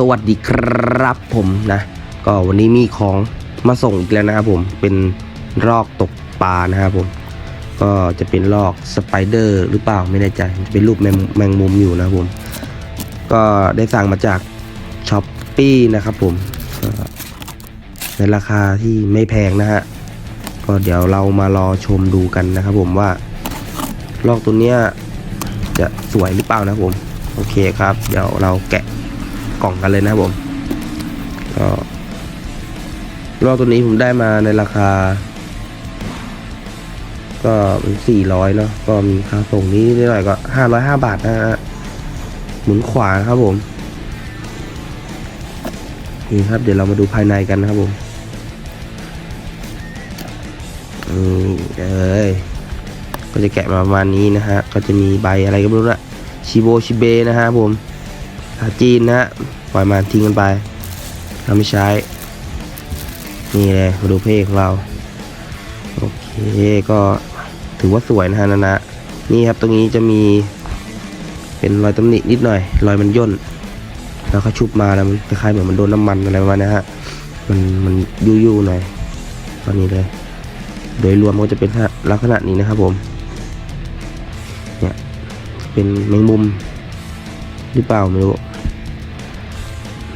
สวัสดีครับผมนะ ก็วันนี้มีของมาส่งอีกแล้วนะครับผมเป็นรอกตกปลานะครับผม ก็จะเป็นลอกสไปเดอร์หรือเปล่าไม่แน่ใจจะเป็นรูปแมงแมงมุมอยู่นะครับผม ก็ได้สั่งมาจากช้อปปี้นะครับผมในราคาที่ไม่แพงนะฮะก็เดี๋ยวเรามารอชมดูกันนะครับผมว่าลอกตัวเนี้ยจะสวยหรือเปล่านะครับผม โอเคครับ เดี๋ยวเราแกะ กล่องกันเลยนะครับผมก็รอบตัวนี้ผมได้มาในราคา ก็เป็นสี่ร้อยเนาะก็มีค่าส่งนี้นิดหน่อยก็ห้าร้อยห้าบาทนะฮะหมุนขวาครับผมนี่ครับเดี๋ยวเรามาดูภายในกันนะครับผมอืมเอ้ยก็จะแกะมาประมาณนี้นะฮะ ก็จะมีใบอะไรก็ไม่รู้ละชิโบชิเบนะฮะผม จีนนะปล่อยมาทิ้งกันไป เราไม่ใช้ นี่เลยดูเพของเรา โอเคก็ถือว่าสวยนะฮะนะนะนี่ครับตรงนี้จะมี เป็นรอยตำหนินิดหน่อย รอยมันย่น แล้วเขาชุบมาแล้วมันคล้ายเหมือนมันโดนน้ำมันอะไรประมาณนี้ฮะมันมันยุ่ยๆหน่อยตอนนี้เลย โดยรวมก็จะเป็นลักษณะนี้นะครับผมเนี่ยเป็นแมงมุมหรือเปล่าไม่รู้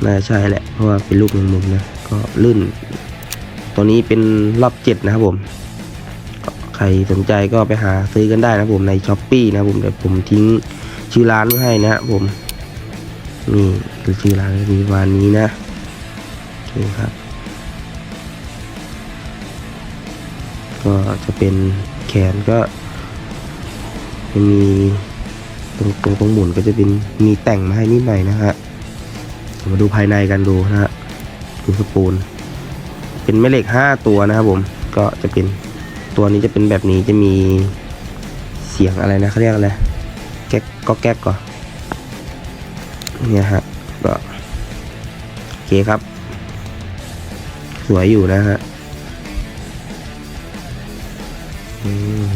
น่าใช่แหละ เพราะว่าเป็นลูกแมงมุมนะ ก็ลื่น ตัวนี้เป็นรอบเจ็ดนะครับผมใครสนใจก็ไปหาซื้อกันได้นะผมในช้อปปีนะผมเดี๋ยวผมทิ้งชื่อร้านไว้ให้นะครับผม นี่คือชื่อร้านมีประมาณนี้นะโอเคครับ ก็จะเป็นแขนก็จะมีตรงตรงตรงหมุนก็จะเป็นมีแต่งมาให้นิดหน่อยนะฮะ มาดูภายในกันดูนะฮะดูสปูลเป็นแม่เหล็ก 5 ตัวนะครับผมก็จะเป็นตัวนี้จะเป็นแบบนี้จะมีเสียงอะไรนะเขาเรียกอะไรแก๊กก็แก๊กก่อนเนี่ยฮะก็โอเคครับ สวยอยู่นะฮะอืม